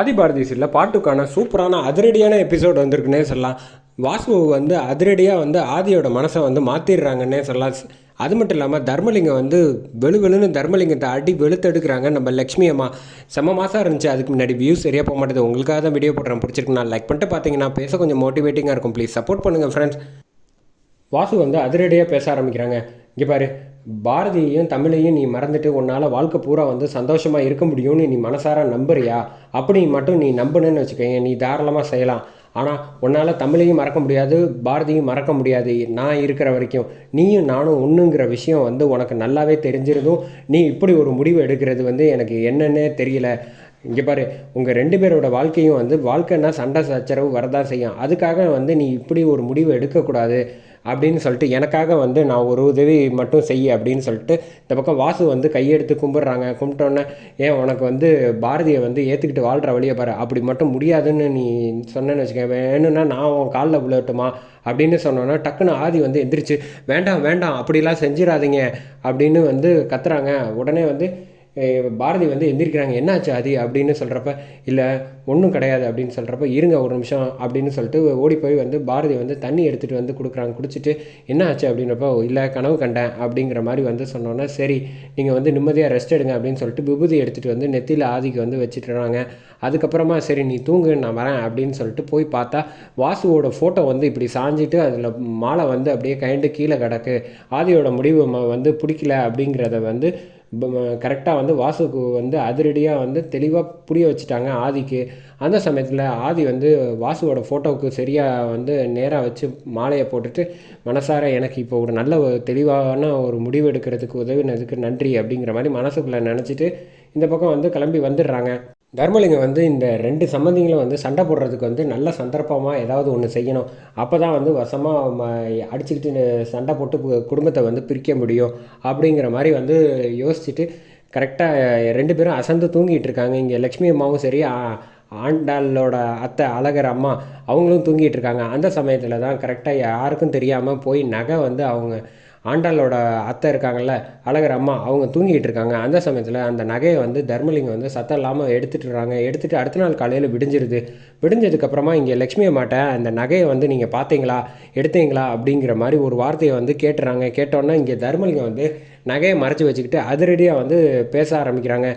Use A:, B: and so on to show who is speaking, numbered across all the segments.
A: ஆதிபாரதி சில பாட்டுக்கான சூப்பரான அதிரடியான எபிசோட் வந்திருக்குன்னே சொல்லலாம். வாசு வந்து அதிரடியாக வந்து ஆதியோட மனசை வந்து மாற்றிடுறாங்கன்னே சொல்லலாம். அது மட்டும் இல்லாமல் தர்மலிங்கம் வந்து வெளு வெளுன்னு தர்மலிங்கத்தை அடி வெளுத்தெடுக்கிறாங்க. நம்ம லக்ஷ்மி அம்மா. செம்ம மாதம் இருந்துச்சு. அதுக்கு முன்னாடி வியூஸ் சரியாக போக மாட்டேது. உங்களுக்காக தான் வீடியோ போடுறேன். பிடிச்சிருக்கு நான் லைக் பண்ணிட்டு பார்த்தீங்கன்னா பேச கொஞ்சம் மோட்டிவேட்டிங்காக இருக்கும். ப்ளீஸ் சப்போர்ட் பண்ணுங்கள் ஃப்ரெண்ட்ஸ் வாசு வந்து அதிரடியாக பேச ஆரம்பிக்கிறாங்க. இங்கே பாரு பாரதியையும் தமிழையும் நீ மறந்துட்டு உன்னால் வாழ்க்கை பூரா வந்து சந்தோஷமாக இருக்க முடியும்னு நீ மனசார நம்புறியா? அப்படி மட்டும் நீ நம்புனேன்னு வச்சுக்கோங்க நீ தாராளமாக செய்யலாம். ஆனால் உன்னால் தமிழையும் மறக்க முடியாது பாரதியும் மறக்க முடியாது. நான் இருக்கிற வரைக்கும் நீயும் நானும் ஒன்றுங்கிற விஷயம் வந்து உனக்கு நல்லாவே தெரிஞ்சிருந்தும் நீ இப்படி ஒரு முடிவு எடுக்கிறது வந்து எனக்கு என்னன்னே தெரியல. இங்கே பாரு உங்கள் ரெண்டு பேரோட வாழ்க்கையும் வந்து வாழ்க்கைன்னா சண்டை சச்சரவு வரதான் செய்யும். அதுக்காக வந்து நீ இப்படி ஒரு முடிவு எடுக்கக்கூடாது. அப்படின்னு சொல்லிட்டு எனக்காக வந்து நான் ஒரு உதவி மட்டும் செய்ய அப்படின்னு சொல்லிட்டு இந்த பக்கம் வாசு வந்து கையெடுத்து கும்பிட்றாங்க. கும்பிட்டோன்னே ஏன் உனக்கு வந்து பாரதியை வந்து ஏற்றுக்கிட்டு வாழ்கிற வழியை பாரு. அப்படி மட்டும் முடியாதுன்னு நீ சொன்னேன்னு வச்சுக்கேன் வேணும்னா நான் உன் காலில் விழட்டுமா? அப்படின்னு சொன்னோன்னா டக்குன்னு ஆதி வந்து எந்திரிச்சு வேண்டாம் வேண்டாம் அப்படிலாம் செஞ்சிடாதீங்க. அப்படின்னு வந்து கத்துறாங்க. உடனே வந்து பாரதி வந்து எந்திரிக்கிறாங்க என்னாச்சு ஆதி? அப்படின்னு சொல்கிறப்ப இல்லை ஒன்றும் கிடையாது அப்படின்னு சொல்கிறப்ப இருங்க ஒரு நிமிஷம் அப்படின்னு சொல்லிட்டு ஓடி போய் வந்து பாரதி வந்து தண்ணி எடுத்துகிட்டு வந்து கொடுக்குறாங்க. குடிச்சிட்டு என்ன ஆச்சு அப்படின்றப்போ இல்லை கனவு கண்டேன் அப்படிங்கிற மாதிரி வந்து சொன்னோன்னே சரி நீங்கள் வந்து நிம்மதியாக ரெஸ்ட் எடுங்க அப்படின்னு சொல்லிட்டு விபூதி எடுத்துகிட்டு வந்து நெத்தியில் ஆதிக்கு வந்து வச்சுட்டுறாங்க. அதுக்கப்புறமா சரி நீ தூங்கு நான் வரேன் அப்படின்னு சொல்லிட்டு போய் பார்த்தா வாசுவோட ஃபோட்டோ வந்து இப்படி சாஞ்சிட்டு அதில் மாலை வந்து அப்படியே கைண்டு கீழே கிடக்கு. ஆதியோட முடிவு ம- வந்து பிடிக்கல அப்படிங்கிறத வந்து கரெக்டாக வந்து வாசுக்கு வந்து அதிரடியாக வந்து தெளிவாக புரிய வச்சுட்டாங்க ஆதிக்கு. அந்த சமயத்தில் ஆதி வந்து வாசுவோட ஃபோட்டோவுக்கு சரியாக வந்து நேராக வச்சு மாலையை போட்டுட்டு மனசார எனக்கு இப்போ ஒரு நல்ல தெளிவான ஒரு முடிவு எடுக்கிறதுக்கு உதவினதுக்கு நன்றி அப்படிங்கிற மாதிரி மனசுக்குள்ளே நினச்சிட்டு இந்த பக்கம் வந்து கிளம்பி வந்துடுறாங்க. தர்மலிங்கம் வந்து இந்த ரெண்டு சம்மந்திங்களும் வந்து சண்டை போடுறதுக்கு வந்து நல்ல சந்தர்ப்பமாக ஏதாவது ஒன்று செய்யணும். அப்போ தான் வந்து வசமாக அடிச்சுக்கிட்டு சண்டை போட்டு கு- குடும்பத்தை வந்து பிரிக்க முடியும் அப்படிங்கிற மாதிரி வந்து யோசிச்சுட்டு கரெக்டாக ரெண்டு பேரும் அசந்து தூங்கிட்டு இருக்காங்க. இங்கே லக்ஷ்மி அம்மாவும் சரி ஆண்டாளோட அத்தை அழகர் அம்மா அவங்களும் தூங்கிட்டு இருக்காங்க. அந்த சமயத்தில் தான் கரெக்டாக யாருக்கும் தெரியாமல் போய் நகை வந்து அவங்க ஆண்டாளோட அத்தை இருக்காங்கல்ல அழகர் அம்மா அவங்க தூங்கிட்டு இருக்காங்க. அந்த சமயத்தில் அந்த நகையை வந்து தர்மலிங்கம் வந்து சத்தம் இல்லாமல் எடுத்துட்டுறாங்க எடுத்துகிட்டு அடுத்த நாள் காலையில் விடிஞ்சிருது. விடிஞ்சதுக்கப்புறமா இங்கே லக்ஷ்மி அம்மாட்ட அந்த நகையை வந்து நீங்கள் பார்த்தீங்களா எடுத்தீங்களா அப்படிங்கிற மாதிரி ஒரு வார்த்தையை வந்து கேட்டுறாங்க. கேட்டோன்னே இங்கே தர்மலிங்கம் வந்து நகையை மறைச்சி வச்சுக்கிட்டு அதிரடியாக வந்து பேச ஆரம்பிக்கிறாங்க.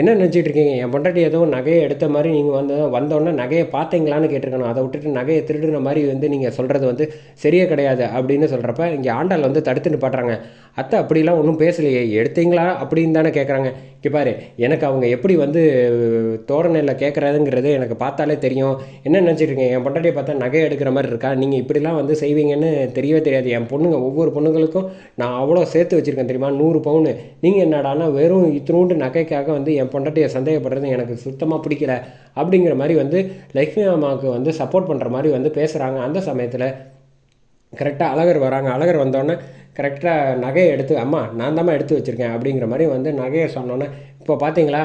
A: என்ன நினச்சிட்டு இருக்கீங்க? என் பொண்டாட்டி ஏதோ நகையை எடுத்த மாதிரி நீங்கள் வந்து வந்தோடனே நகையை பார்த்தீங்களான்னு கேட்டிருக்கணும். அதை விட்டுட்டு நகையை திருடுற மாதிரி வந்து நீங்கள் சொல்கிறது வந்து சரியே கிடையாது அப்படின்னு சொல்கிறப்ப இங்கே ஆண்டாள் வந்து தடுத்து பாட்டுறாங்க அத்தை அப்படிலாம் ஒன்றும் பேசலையே. எடுத்தீங்களா? அப்படின்னு தானே கேட்குறாங்க இங்கே பாரு எனக்கு அவங்க எப்படி வந்து தோரணையில் கேட்குறதுங்கிறது எனக்கு பார்த்தாலே தெரியும். என்ன நினச்சிட்டு இருக்கீங்க? என் பொண்டாட்டியை பார்த்தா நகை எடுக்கிற மாதிரி இருக்கா? நீங்கள் இப்படிலாம் வந்து செய்வீங்கன்னு தெரியவே தெரியாது. என் பொண்ணுங்க ஒவ்வொரு பொண்ணுங்களுக்கும் நான் அவ்வளோ சேர்த்து வச்சுருக்கேன் தெரியுமா? நூறு பவுனு. நீங்கள் என்னடானா வெறும் இத்தினூண்டு நகைக்காக வந்து என் பொண்டாட்டியை சந்தேகப்படுறது எனக்கு சுத்தமாக பிடிக்கல அப்படிங்கிற மாதிரி வந்து லக்ஷ்மி அம்மாவுக்கு வந்து சப்போர்ட் பண்ணுற மாதிரி வந்து பேசுகிறாங்க அந்த சமயத்தில் கரெக்டாக அழகர் வராங்க. அழகர் வந்தோடனே கரெக்டாக நகையை எடுத்து அம்மா நான் தாம்மா எடுத்து வச்சுருக்கேன். அப்படிங்கிற மாதிரி வந்து நகையை சொன்னோன்னே இப்போ பார்த்தீங்களா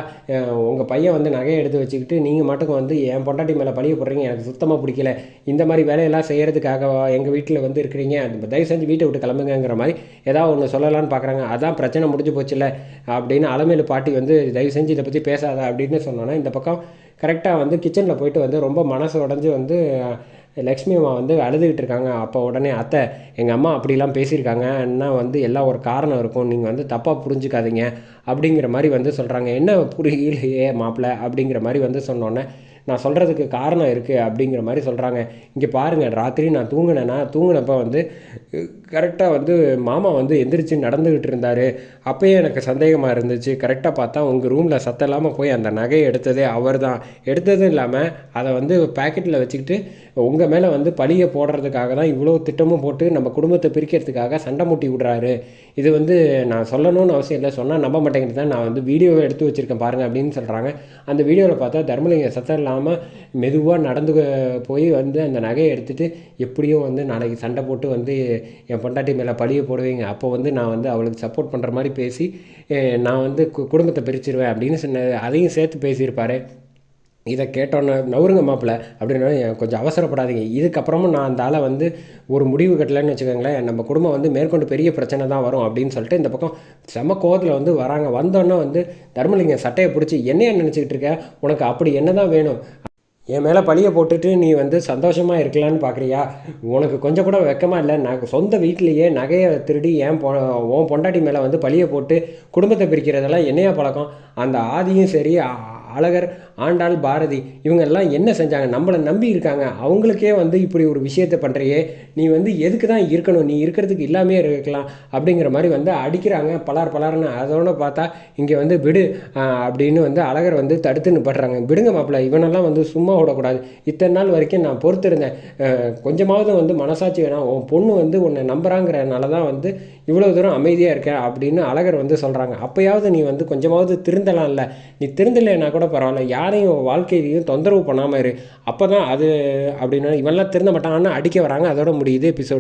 A: உங்கள் பையன் வந்து நகையை எடுத்து வச்சுக்கிட்டு நீங்கள் மட்டும் வந்து என் பொண்டாட்டி மேலே பழிய போடுறீங்க எனக்கு சுத்தமாக பிடிக்கல. இந்த மாதிரி வேலையெல்லாம் செய்கிறதுக்காக எங்கள் வீட்டில் வந்து இருக்கிறீங்க? தயவு செஞ்சு வீட்டை விட்டு கிளம்புங்கிற மாதிரி ஏதாவது ஒன்று சொல்லலான்னு பார்க்குறாங்க அதான் பிரச்சனை முடிஞ்சு போச்சுல்ல அப்படின்னு அலமேலு பாட்டி வந்து தயவு செஞ்சு இதை பற்றி பேசாத அப்படின்னு சொன்னோன்னா இந்த பக்கம் கரெக்டாக வந்து கிச்சனில் போயிட்டு வந்து ரொம்ப மனசு உடஞ்சி வந்து லக்ஷ்மி அம்மா வந்து அழுதுகிட்டு இருக்காங்க. அப்போ உடனே அத்தை எங்கள் அம்மா அப்படிலாம் பேசியிருக்காங்கன்னா வந்து எல்லாம் ஒரு காரணம் இருக்கும். நீங்கள் வந்து தப்பாக புரிஞ்சுக்காதீங்க. அப்படிங்கிற மாதிரி வந்து சொல்கிறாங்க என்ன புரியலையே மாப்பிள்ளை அப்படிங்கிற மாதிரி வந்து சொன்னோன்னே நான் சொல்கிறதுக்கு காரணம் இருக்குது அப்படிங்கிற மாதிரி சொல்கிறாங்க இங்கே பாருங்கள் ராத்திரி நான் தூங்கினேன்னா தூங்கினப்போ வந்து கரெக்டாக வந்து மாமா வந்து எந்திரிச்சு நடந்துக்கிட்டு இருந்தார். அப்போயே எனக்கு சந்தேகமாக இருந்துச்சு. கரெக்டாக பார்த்தா உங்கள் ரூமில் சத்தம் இல்லாமல் போய் அந்த நகையை எடுத்ததே அவர் தான் எடுத்ததும் இல்லாமல் அதை வந்து பேக்கெட்டில் வச்சுக்கிட்டு உங்கள் மேலே வந்து பழியை போடுறதுக்காக தான் இவ்வளோ திட்டமும் போட்டு நம்ம குடும்பத்தை பிரிக்கிறதுக்காக சண்டை மூட்டி விடுறாரு. இது வந்து நான் சொல்லணும்னு அவசியம் இல்லை. சொன்னால் நம்ப மாட்டேங்கிறது தான் நான் வந்து வீடியோவை எடுத்து வச்சுருக்கேன் பாருங்கள் அப்படின்னு சொல்கிறாங்க அந்த வீடியோவில் பார்த்தா தர்மலிங்க சத்தம் இல்லாமல் மெதுவாக நடந்து போய் வந்து அந்த நகையை எடுத்துகிட்டு எப்படியும் வந்து நாளைக்கு சண்டை போட்டு வந்து என் பொண்டாட்டி மேலே பழியை போடுவீங்க. அப்போ வந்து நான் வந்து அவளுக்கு சப்போர்ட் பண்ணுற மாதிரி பேசி நான் வந்து கு- குடும்பத்தை பிரிச்சிருவேன் அப்படின்னு சொன்ன அதையும் சேர்த்து பேசியிருப்பாரு. இதை கேட்டோன்னே நவருங்க மாப்பிள்ள அப்படின்னா கொஞ்சம் அவசரப்படாதீங்க. இதுக்கப்புறமும் நான் அந்த ஆளை வந்து ஒரு முடிவு கட்டலைன்னு வச்சுக்கோங்களேன் நம்ம குடும்பம் வந்து மேற்கொண்டு பெரிய பிரச்சனை தான் வரும் அப்படின்னு சொல்லிட்டு இந்த பக்கம் செம கோவத்தில் வந்து வராங்க. வந்தோன்னே வந்து தர்மலிங்க சட்டையை பிடிச்சி என்னையா நினச்சிக்கிட்டு இருக்க? உனக்கு அப்படி என்ன தான் வேணும்? என் மேலே பழியை போட்டுட்டு நீ வந்து சந்தோஷமாக இருக்கலான்னு பார்க்குறியா உனக்கு கொஞ்சம் கூட வெக்கமாக இல்லை. நான் சொந்த வீட்டிலேயே நகையை திருடி ஏன் பொ உன் பொண்டாட்டி மேலே வந்து பழியை போட்டு குடும்பத்தை பிரிக்கிறதெல்லாம் என்னையா பழக்கம்? அந்த ஆதியும் சரி அ- அழகர் ஆண்டாள் பாரதி இவங்கெல்லாம் என்ன செஞ்சாங்க? நம்மளை நம்பி இருக்காங்க. அவங்களுக்கே வந்து இப்படி ஒரு விஷயத்தை பண்ணுறியே நீ வந்து எதுக்கு தான் இருக்கணும்? நீ இருக்கிறதுக்கு இல்லாமே இருக்கலாம் அப்படிங்கிற மாதிரி வந்து அடிக்கிறாங்க. பலார் பலார்னு அதோட பார்த்தா இங்கே வந்து விடு அப்படின்னு வந்து அழகர் வந்து தடுத்து நிப்படுறாங்க விடுங்க மாப்பிள்ள இவனெல்லாம் வந்து சும்மா விடக்கூடாது. இத்தனை நாள் வரைக்கும் நான் பொறுத்திருந்தேன். கொஞ்சமாவது வந்து மனசாட்சி வேணாம். உன் பொண்ணு வந்து உன்னை நம்புறாங்கிறனால தான் வந்து இவ்வளோ தூரம் அமைதியாக இருக்க அப்படின்னு அழகர் வந்து சொல்கிறாங்க அப்போயாவது நீ வந்து கொஞ்சமாவது திருந்தலாம்ல. நீ திருந்தலைன்னா கூட பரவாயில்ல. யாரையும் வாழ்க்கையிலையும் தொந்தரவு பண்ணாமல் இரு. அப்போ தான் அது அப்படின்னா இவெல்லாம் திருந்த மாட்டான்னு அடிக்க வராங்க. அதோட முடியுது எபிசோடு